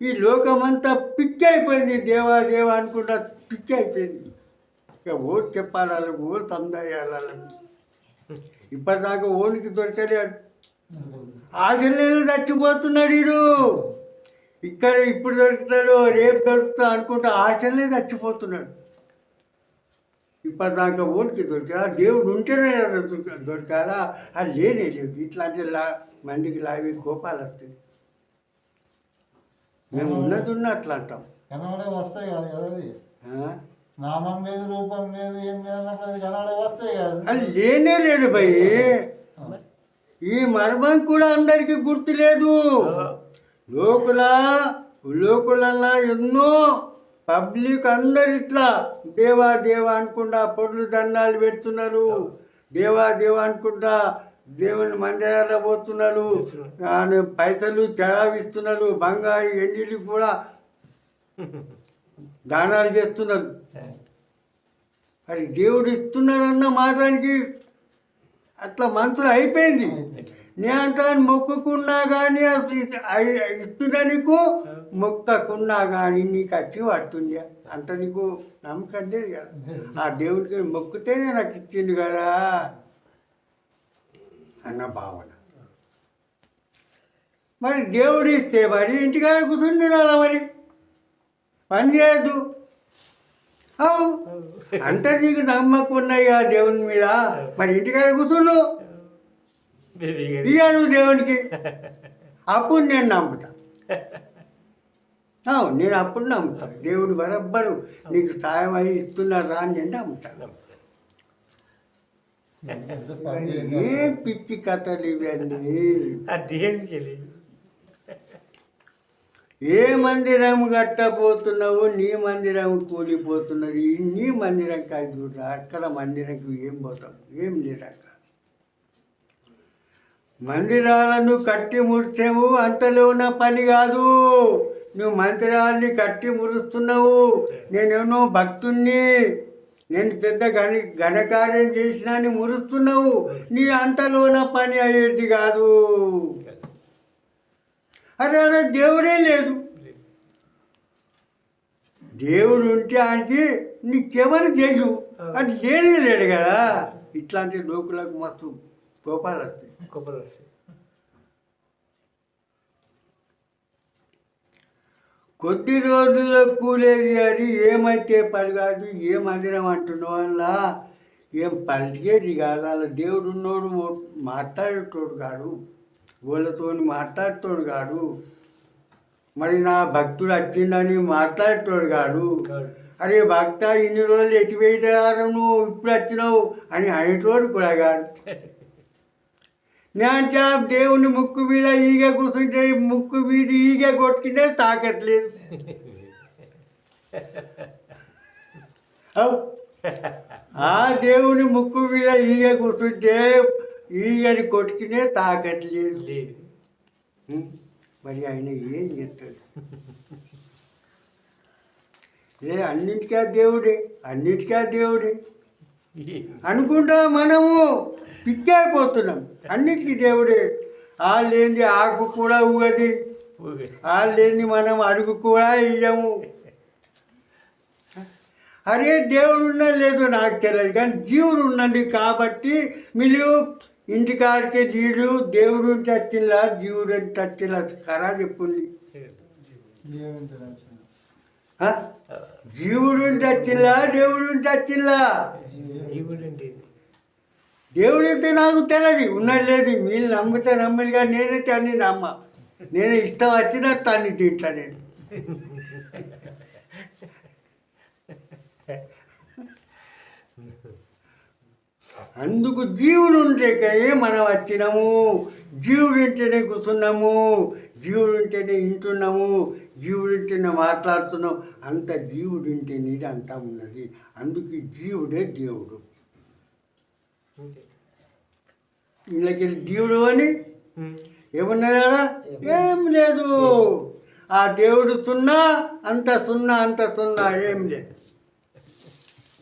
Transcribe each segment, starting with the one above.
ఈ లోకమంతా పిచ్చి అయిపోయింది దేవా దేవా అనుకుంటా పిచ్చి అయిపోయింది ఇక ఓటు చెప్పాలి వాళ్ళకి ఓటు అందాయాలి ఇప్పటిదాకా ఓనికి దొరకలేడు ఆశలు చచ్చిపోతున్నాడు వీడు. ఇక్కడ ఇప్పుడు దొరుకుతాడు రేపు దొరుకుతా అనుకుంటా ఆశలే చచ్చిపోతున్నాడు. ఇప్పటిదాకా ఓనికి దొరికా దేవుడు ఉంటేనే కదా దొరకాలా అది లేనే లేదు. ఇట్లాంటి లా మందికి లావి కోపాలు వస్తాయి. మేము ఉన్నది ఉన్న అట్లా అంటాం. కనబడే వస్తాయి కాదు కదా అది? నామం లేదు రూపం లేదు ఏం లేదు అది కనబడే వస్తాయి కాదు. అది లేనే లేదు భయ్. ఈ మర్మం కూడా అందరికీ గుర్తు లేదు. లోకుల లోకులల్లా ఎన్నో పబ్లిక్ అందరు ఇట్లా దేవా దేవా అనుకుంటా పొర్లు దండాలు పెడుతున్నారు. దేవా దేవా అనుకుంటా దేవుని మందిరాల్లో పోతున్నారు. ఆయన పైసలు చడావిస్తున్నారు బంగారు ఎండిలు కూడా దానాలు చేస్తున్నారు. అది దేవుడు ఇస్తున్నాడన్న మాటానికి అట్లా మంత్రులు అయిపోయింది. నేను అంటాను మొక్కుకున్నా కానీ ఇస్తున్నా నీకు మొక్కకున్నా కానీ నీకు వచ్చి పడుతుంది అంత నీకు నమ్మకం లేదు కదా. ఆ దేవుడికి మొక్కుతేనే నాకు ఇచ్చింది కదా. అన్న భావన. మరి దేవుడు ఇస్తే మరి ఇంటికాడ కూర్చుంటున్నారా మరి? పని చేయద్దు. అవు. అంత నీకు నమ్మకం ఉన్నాయా దేవుని మీద? మరి ఇంటికాడ కూర్చుండు. ఇయ్య నువ్వు దేవునికి. అప్పుడు నేను నమ్ముతా. అవును నేను అప్పుడు నమ్ముతాను దేవుడు బరబ్బరు నీకు సాయం అయి ఇస్తున్నారా అని నేను నమ్ముతాను ఏం పిచ్చి కథలు ఇవన్నీ? దేనికి ఏ మందిరం కట్టబోతున్నావు నీ మందిరం కూలిపోతున్నది. నీ మందిరం కాదు చూడరా అక్కడ మందిరంకి ఏం పోతాం? ఏం లేదు అక్కడ మందిరాలను కట్టి ముడితేవు అంతలో ఉన్న పని కాదు. నువ్వు మందిరాన్ని కట్టి మురుస్తున్నావు నేనేమో భక్తుణ్ణి. నేను పెద్ద గణ ఘనకార్యం చేసినా అని మురుస్తున్నావు. నీ అంతలోన పని అయ్యేది కాదు. అరే అరే దేవుడే లేదు. దేవుడు ఉంటే ఆయనకి నీకేమని చేయు అది లేనే లేడు కదా. ఇట్లాంటి లోకులకు మస్తు కోపాలు వస్తాయి. కొబ్బరి వస్తాయి. కొద్ది రోజుల్లో కూలేది అది. ఏమైతే పని కాదు ఏ మందిరం అంటున్నావు వల్ల ఏం పలికేది కాదు. అలా దేవుడు ఉన్నోడు మాట్లాడేటోడు కాడు. వాళ్ళతో మాట్లాడేటోడు కాడు. మరి నా భక్తుడు వచ్చిందని మాట్లాడేటోడు కాడు. అరే భక్త ఇన్ని రోజులు ఎటు పోయినారు నువ్వు? ఇప్పుడు వచ్చినావు అని అనేటోడు కూడా కాదు. నేను ఆ దేవుని ముక్కు మీద ఈగ కూర్చుంటే ముక్కు మీద ఈగ కొట్టుకుంటే తాకట్లేదు. అవ్. ఆ దేవుని ముక్కు మీద ఈగ కూర్చుంటే ఈగని కొట్టుకునే తాకట్లేదు? మరి ఆయన ఏం చేస్తాడు? ఏ అన్నిటికీ దేవుడే అన్నిటికీ దేవుడే. అనుకుంటా మనము? పిచ్చైపోతున్నాం అన్నిటికీ దేవుడే వాళ్ళేంది ఆకు కూడా ఊగది ఊగే. వాళ్ళేంది మనం అడుగు కూడా ఇయ్యము అరే దేవుడు ఉన్నా లేదో నాకు తెలియదు కానీ జీవుడు ఉన్నది కాబట్టి మీరు ఇంటికాడికే జీడు దేవుడు చచ్చిలా జీవుడు చచ్చిలా కరా చెప్పుంది? జీవుడు చచ్చిలా దేవుడు చచ్చిలా. దేవుడైతే నాకు తెలియదు ఉన్నది లేదు. మీరు నమ్మితే నమ్మని కానీ నేనైతే అన్ని నమ్మ. నేను ఇష్టం వచ్చినట్టు అన్ని తింటా నేను. అందుకు జీవుడు ఉంటే కానీ మనం వచ్చినాము. జీవుడు ఉంటేనే కూర్చున్నాము. జీవుడు ఉంటేనే వింటున్నాము. జీవుడు ఉంటేనే మాట్లాడుతున్నాం. అంత జీవుడు ఉంటేనే అంతా ఉన్నది. అందుకు జీవుడే దేవుడు. వీళ్ళకి దేవుడు అని? ఉమ్. ఏం లేదు. ఆ దేవుడు సున్నా అంత సున్నా అంత సున్నా ఏం లేదు.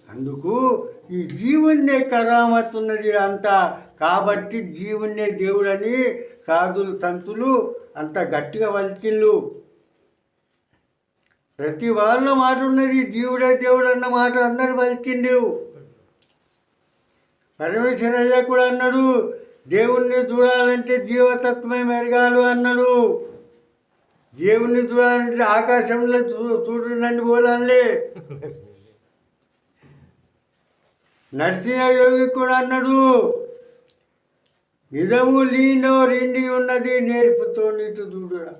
అందుకు ఈ జీవున్నే కరామతున్నది అంతా. కాబట్టి జీవున్నే దేవుడని సాధులు తంతులు అంత గట్టిగా వలికిళ్ళు ప్రతి వాళ్ళ మాట ఉన్నది జీవుడే దేవుడు అన్న మాట అందరు పలికిండు పరమేశ్వరయ్య కూడా అన్నాడు దేవుణ్ణి చూడాలంటే జీవతత్వమే మెరగాలు అన్నాడు. దేవుణ్ణి చూడాలంటే ఆకాశంలో చూ చూడండి పోలాలే నరసింహ యోగి కూడా అన్నాడు నిజము లీనో రెండి ఉన్నది నేర్పుతో నీటు చూడురా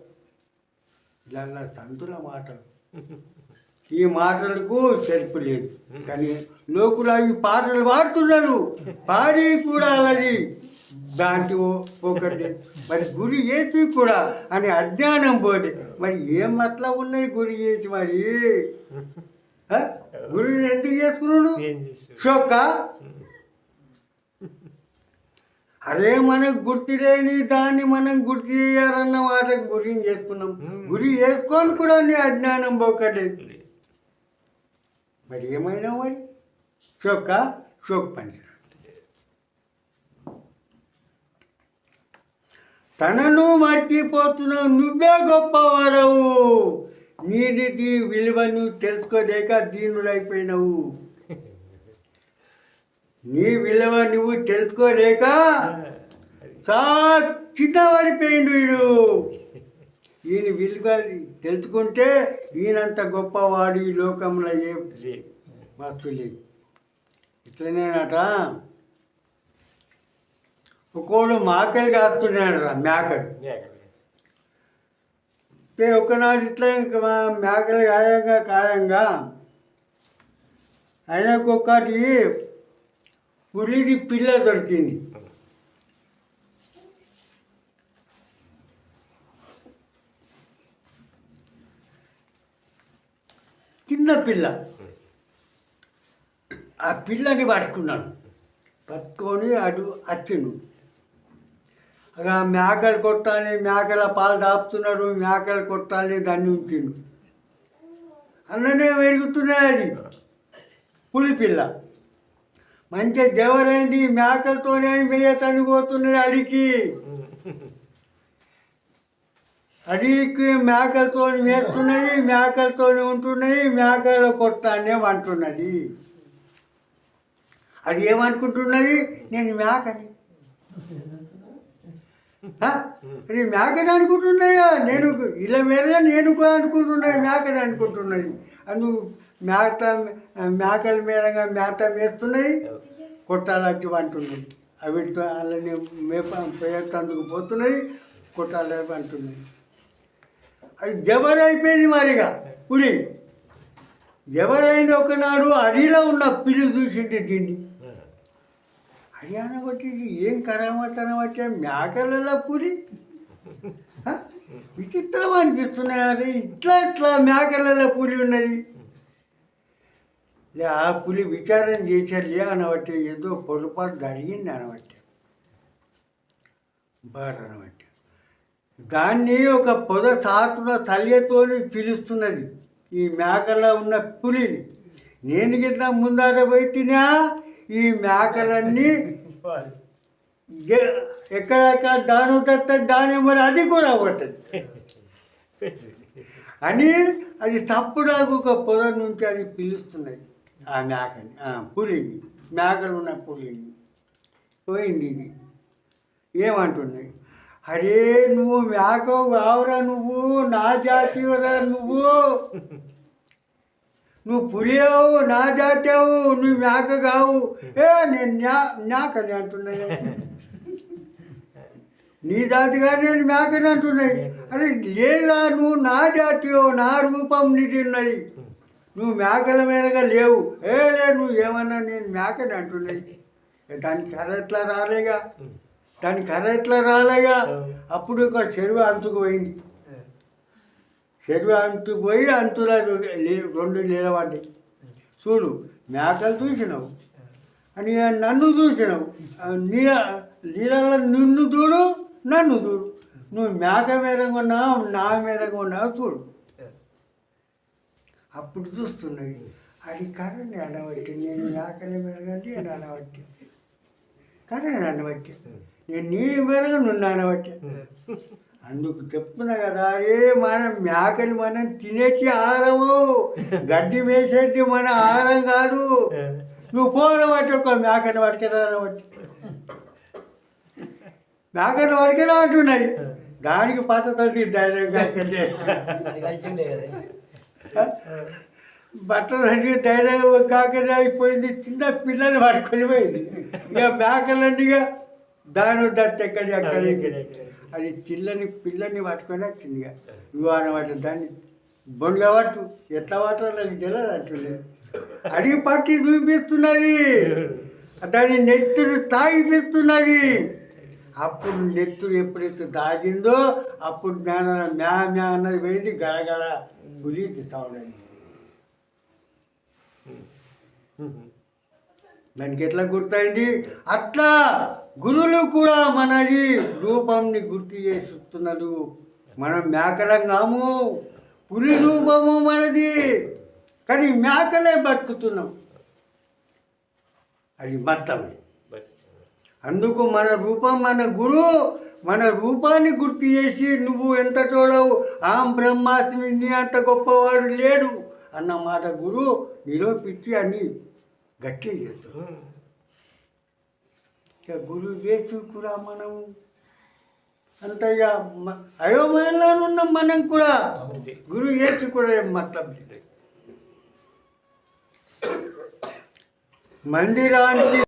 ఇలా తంతుల మాటలు. ఈ మాటలకు చెరుపు లేదు. కానీ లోకులు అవి పాటలు పాడుతున్నారు. పాడి కూడా అలాది. దాంట్లో ఒకటి మరి గురి చేసి కూడా అని అజ్ఞానం పోతే మరి ఏం అట్లా ఉన్నాయి గురి చేసి మరి? గురిని ఎందుకు చేసుకున్నాడు? షోక్క అరే మనకు గుర్తు లేని దాన్ని మనం గుర్తు చేయాలన్న మాట గురి చేసుకున్నాం. గురి చేసుకొని కూడా నీ అజ్ఞానం పోకలేదు మరి ఏమైనా మరి? షోక్క షోక్ పంచడం తనను మర్చిపోతున్నావు నువ్వే గొప్పవాడవు. నీటిది విలువను తెలుసుకోలేక దీనుడైపోయినావు. నీ విలువ నువ్వు తెలుసుకోలేక చిన్నవాడిపోయిండు వీడు. ఈయన విలువ తెలుసుకుంటే ఈయనంత గొప్పవాడు ఈ లోకంలో ఏ వస్తు లేదు. ఇట్లనేనట. ఒకడు మాకలు కాస్తున్నాడు రా మేకలు. ఒకనాడు ఇట్లా ఇంకా మేకలు కాయంగా ఆయనకు ఒకటి పులిది పిల్ల దొరికింది. చిన్న పిల్ల. ఆ పిల్లని పట్టుకున్నాడు పట్టుకొని అటు వచ్చిండు ఇక మేకలు కొట్టాలి మేకల పాలు దాపుతున్నాడు మేకలు కొట్టాలి దాన్ని ఉంచిండు. అన్ననే పెరుగుతున్నాయి అది. పులి పిల్ల. మంచిగా దేవరైంది మేకలతోనే మేయ పోతున్నది అడికి. అది మేకలతో మేస్తున్నది మేకలతో ఉంటున్నది మేకల కొట్టానే అంటున్నది. అది ఏమనుకుంటున్నది? నేను మేకని. అది మేకని అనుకుంటున్నాయా? నేను ఇలా మీద నేను కూడా అనుకుంటున్నాయి మేకని అనుకుంటున్నది అందు మేత మేకల మేరంగా మేత వేస్తున్నది కొట్టాలకి అంటున్నాయి. అవిటితో అలానే మేప పోయేందుకు పోతున్నాయి కొట్టాలి అంటున్నాయి. అది జబరైపోయింది మరిగా. పులి ఎవరైనా ఒకనాడు అడిలో ఉన్న పిల్లి చూసింది దీన్ని. అది బట్టి ఏం కరామతన బట్టి మేకలలో పులి విచిత్రం అనిపిస్తున్నాయి ఇట్లా ఇట్లా మేకలలో పులి ఉన్నది. లే ఆ పులి విచారం చేశారు లే అనబట్టే ఏదో పొరపాటు జరిగింది అనబట్టే. బారు అనబట్టి దాన్ని ఒక పొద చాటున తల్లితోని పిలుస్తున్నది. ఈ మేకలో ఉన్న పులిని. నేను గిట్లా ముందాట పోయి తినా ఈ మేకలన్నీ ఎక్కడెక్కడ దాని తత్త దాని మరి అది కూడా పట్టదు అని అది తప్పుడాకు ఒక పొద నుంచి అది పిలుస్తున్నది. ఆ మేకని పులిని మేకలు ఉన్న పులిని. పోయింది ఇది. ఏమంటున్నాయి? అరే నువ్వు మేకవు కావురా నువ్వు నా జాతివరా నువ్వు? నువ్వు పులియావు నా జాతీయవు నువ్వు మేక కావు. ఏ నేను న్యా మేకని అంటున్నాయి. నీ జాతిగా నేను మేకని అంటున్నాయి. అరే లేదా నువ్వు నా జాతియో నా రూపం నీది ఉన్నది. నువ్వు మేకల మీదగా లేవు. ఏ లే నువ్వు ఏమన్నా నేను మేకని అంటున్నాయి. దానికి కర్ర ఎట్లా రాలేగా. దాని కర్ర ఎట్లా రాలేగా అప్పుడు ఒక చెరువు అంతుకు పోయింది. చెరువు అంతు పోయి అంతులా రెండు లే- రెండు నిలబడ్డాయి చూడు మేకలు చూసినావు. అని నన్ను చూసినావు. నీళ్ళ నీళ్ళలో నిన్ను చూడు నన్ను చూడు. నువ్వు మేక మీదగా ఉన్నావు నా మీదగా ఉన్నావు చూడు. అప్పుడు చూస్తున్నది అది కర్రని అనబట్టి నేను మేకల మీదగండి అని అనబట్టి కర్రని అనబట్టి నేను నీ మీదగా నున్ను అనబట్టి అందుకు చెప్తున్నా కదా అరే మనం మేకని మనం తినేటి ఆహారము గడ్డి మేసేటి మన ఆహారం కాదు. నువ్వు పోన బట్టి ఒక మేకని పట్టుకెళ్ళా బట్టి. మేకని పట్టుకెళ్ళా అంటున్నాయి దానికి పట్టతండి ధైర్యంగా బట్టలు అన్ని ధైర్యంగా కాకనే అయిపోయింది. చిన్న పిల్లలు పట్టుకొని పోయింది. ఇక మేకలన్నీ ఇక దాని దత్త ఎక్కడి అక్కడికి అది చిల్లని పిల్లని పట్టుకొని వచ్చింది ఇక. వివాహం పట్టు దాన్ని బొండుగా పట్టు. ఎట్లా పట్టో నాకు తెలియదు అంటులేదు అది పట్టి చూపిస్తున్నది. దాని నెత్తురు తాగిపిస్తున్నది అప్పుడు నెత్తురు ఎప్పుడైతే దాగిందో అప్పుడు జ్ఞానం మ్యా మ్యా అన్నది పోయింది. గడగడ గురించి సౌండ్ అయింది. దానికి ఎట్లా గుర్తయింది? అట్లా గురువులు కూడా మనది రూపంని గుర్తు చేస్తున్నారు. మనం మేకలం కాము పులి రూపము మనది. కానీ మేకలే బతుకుతున్నాం. అది మొత్తం అందుకు మన రూపం మన గురు మన రూపాన్ని గుర్తు చేసి నువ్వు ఎంత చూడవు ఆ బ్రహ్మాస్మి నీ అంత గొప్పవాడు లేడు అన్న మాట గురు నిరూపించి అని గట్టిగా చేస్తాడు ఇక గురువు చేసి కూడా మనం అంత ఇక అయోమయంలో ఉన్నాం మనం కూడా గురువు చేసి కూడా ఏం మతలం మందిరానికి